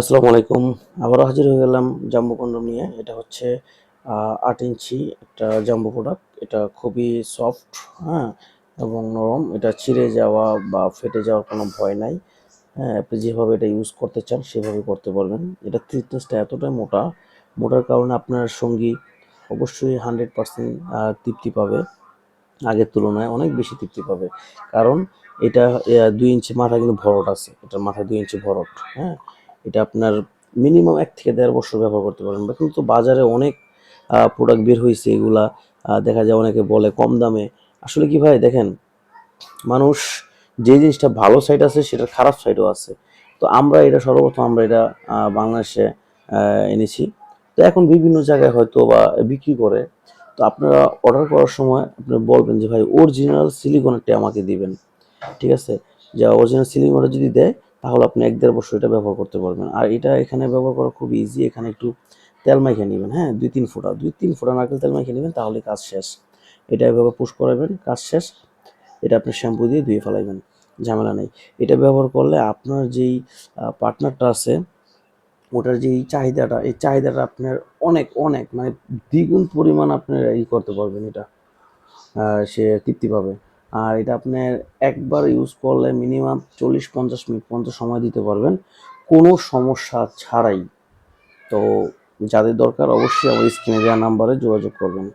আসসালামু আলাইকুম। আবারও হাজির হয়ে গেলাম জাম্বো কন্ডম নিয়ে। এটা হচ্ছে আট ইঞ্চি একটা জাম্বো প্রোডাক্ট। এটা খুবই সফট হ্যাঁ এবং নরম। এটা ছিঁড়ে যাওয়া বা ফেটে যাওয়ার কোনো ভয় নাই। হ্যাঁ আপনি যেভাবে এটা ইউজ করতে চান, সেভাবে করতে পারবেন। এটা থিকনেসটা এতটাই মোটা, মোটার কারণে আপনার সঙ্গী অবশ্যই হান্ড্রেড পার্সেন্ট তৃপ্তি পাবে। আগের তুলনায় অনেক বেশি তৃপ্তি পাবে। কারণ এটা দুই ইঞ্চি মাথা কিন্তু ভরট আছে। এটার মাথায় দুই ইঞ্চি ভরট হ্যাঁ। এটা আপনার মিনিমাম এক থেকে দেড় বছর ব্যবহার করতে পারবেন। বা কিন্তু বাজারে অনেক প্রোডাক্ট বের হয়েছে এগুলা দেখা যায় অনেকে বলে কম দামে। আসলে কি ভাই দেখেন, মানুষ যে জিনিসটা ভালো সাইড আছে সেটার খারাপ সাইডও আছে। তো আমরা এটা সর্বপ্রথম আমরা এটা বাংলাদেশে এনেছি। তো এখন বিভিন্ন জায়গায় হয়তো বা বিক্রি করে। তো আপনারা অর্ডার করার সময় আপনারা বলবেন যে, ভাই অরিজিনাল সিলিকনেরটা আমাকে দিবেন। ঠিক আছে? যে অরিজিনাল সিলিকনটা যদি দেয় তাহলে আপনি এক দেড় বছর এটা ব্যবহার করতে পারবেন। আর এটা এখানে ব্যবহার করা খুব ইজি এখানে একটু তেল মাইখে নেবেন হ্যাঁ? দুই, তিন ফোঁটা, দুই, তিন ফোঁটা নারকেল তেল মাইখে নেবেন, তাহলে কাজ শেষ। এটা এভাবে পুশ করাবেন, কাজ শেষ। এটা আপনি শ্যাম্পু দিয়ে ধুয়ে ফেলাইবেন, ঝামেলা নেই। এটা ব্যবহার করলে আপনার যেই পার্টনারটা আছে, ওটার যেই চাহিদাটা, এই চাহিদাটা আপনার অনেক অনেক মানে দ্বিগুণ পরিমাণ আপনার ই করতে পারবেন এটা সে তৃপ্তি পাবে। আর এটা আপনার একবার ইউজ করলে মিনিমাম চল্লিশ পঞ্চাশ মিনিট পর্যন্ত সময় দিতে পারবেন। কোনো সমস্যা ছাড়াই। তো যাদের দরকার অবশ্যই আমার স্ক্রিনে দেওয়া নাম্বারে যোগাযোগ করবেন।